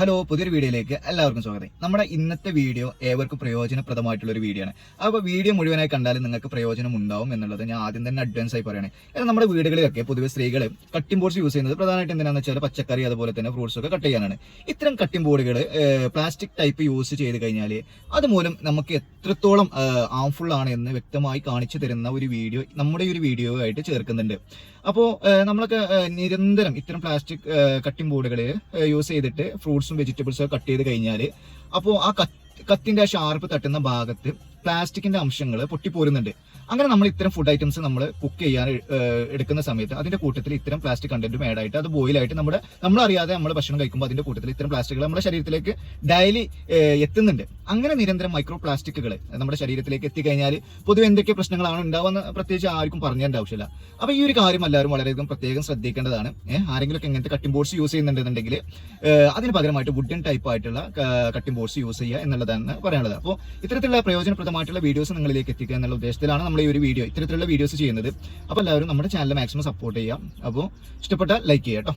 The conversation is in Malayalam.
ഹലോ പുതിയൊരു വീഡിയോയിലേക്ക് എല്ലാവർക്കും സ്വാഗതം. നമ്മുടെ ഇന്നത്തെ വീഡിയോ ഏവർക്കും പ്രയോജനപ്രദമായിട്ടുള്ള ഒരു വീഡിയോ ആണ്. അപ്പോൾ വീഡിയോ മുഴുവനായി കണ്ടാലും നിങ്ങൾക്ക് പ്രയോജനം ഉണ്ടാവും എന്നുള്ളത് ഞാൻ ആദ്യം തന്നെ അഡ്വാൻസ് ആയി പറയണേ. എന്നാൽ നമ്മുടെ വീടുകളിലൊക്കെ പൊതുവെ സ്ത്രീകൾ കട്ടിംഗ് ബോർഡ്സ് യൂസ് ചെയ്യുന്നത് പ്രധാനമായിട്ട് എന്തിനാണെന്ന് വെച്ചാൽ പച്ചക്കറി അതുപോലെ തന്നെ ഫ്രൂട്ട്സ് ഒക്കെ കട്ട് ചെയ്യാനാണ്. ഇത്തരം കട്ടിംഗ് ബോർഡുകൾ പ്ലാസ്റ്റിക് ടൈപ്പ് യൂസ് ചെയ്ത് കഴിഞ്ഞാൽ അതുമൂലം നമുക്ക് എത്രത്തോളം ഹാംഫുൾ ആണ് എന്ന് വ്യക്തമായി കാണിച്ചു തരുന്ന ഒരു വീഡിയോ നമ്മുടെ ഒരു വീഡിയോ ആയിട്ട് ചേർക്കുന്നുണ്ട്. അപ്പോൾ നമ്മളൊക്കെ നിരന്തരം ഇത്തരം പ്ലാസ്റ്റിക് കട്ടിംഗ് ബോർഡുകൾ യൂസ് ചെയ്തിട്ട് ഫ്രൂട്ട്സും വെജിറ്റബിൾസും ഒക്കെ കട്ട് ചെയ്ത് കഴിഞ്ഞാൽ അപ്പോൾ ആ കത്ത് കത്തിന്റെ ആ ഷാർപ്പ് തട്ടുന്ന ഭാഗത്ത് പ്ലാസ്റ്റിക്കിന്റെ അംശങ്ങൾ പൊട്ടിപ്പോരുന്നുണ്ട്. അങ്ങനെ നമ്മൾ ഇത്തരം ഫുഡ് ഐറ്റംസ് നമ്മൾ കുക്ക് ചെയ്യാൻ എടുക്കുന്ന സമയത്ത് അതിന്റെ കൂട്ടത്തിൽ ഇത്തരം പ്ലാസ്റ്റിക് കണ്ടന്റും ആഡ് ആയിട്ട് അത് ബോയിലായിട്ട് നമ്മുടെ നമ്മൾ അറിയാതെ നമ്മൾ ഭക്ഷണം കഴിക്കുമ്പോൾ അതിന്റെ കൂട്ടത്തിൽ ഇത്തരം പ്ലാസ്റ്റിക്കുകൾ നമ്മുടെ ശരീരത്തിലേക്ക് ഡെയിലി എത്തുന്നുണ്ട്. അങ്ങനെ നിരന്തരം മൈക്രോ പ്ലാസ്റ്റിക്കുകൾ നമ്മുടെ ശരീരത്തിലേക്ക് എത്തിക്കഴിഞ്ഞാൽ പൊതുവെ എന്തൊക്കെ പ്രശ്നങ്ങളാണ് ഉണ്ടാവുന്ന പ്രത്യേകിച്ച് ആർക്കും പറഞ്ഞേണ്ട ആവശ്യമില്ല. അപ്പൊ ഈ ഒരു കാര്യം എല്ലാവരും വളരെയധികം പ്രത്യേകം ശ്രദ്ധിക്കേണ്ടതാണ്. ആരെങ്കിലും ഒക്കെ ഇങ്ങനത്തെ കട്ടിംഗ് ബോർഡ്സ് യൂസ് ചെയ്യുന്നുണ്ടെന്നുണ്ടെങ്കിൽ അതിന് പകരമായിട്ട് വുഡൻ ടൈപ്പ് ആയിട്ടുള്ള കട്ടിംഗ് ബോർഡ്സ് യൂസ് ചെയ്യുക എന്നുള്ളതാണ് പറയാനുള്ളത്. അപ്പോൾ ഇത്തരത്തിലുള്ള പ്രയോജനപ്രദമായിട്ടുള്ള വീഡിയോസ് നിങ്ങളിലേക്ക് എത്തിക്കുക എന്നുള്ള ഉദ്ദേശത്തിലാണ് നമ്മൾ ഈ ഒരു വീഡിയോ ഇത്തരത്തിലുള്ള വീഡിയോസ് ചെയ്യുന്നത്. അപ്പോൾ എല്ലാവരും നമ്മുടെ ചാനൽ മാക്സിമം സപ്പോർട്ട് ചെയ്യാം അപ്പോൾ ഇഷ്ടപ്പെട്ട ലൈക്ക് ചെയ്യാം കേട്ടോ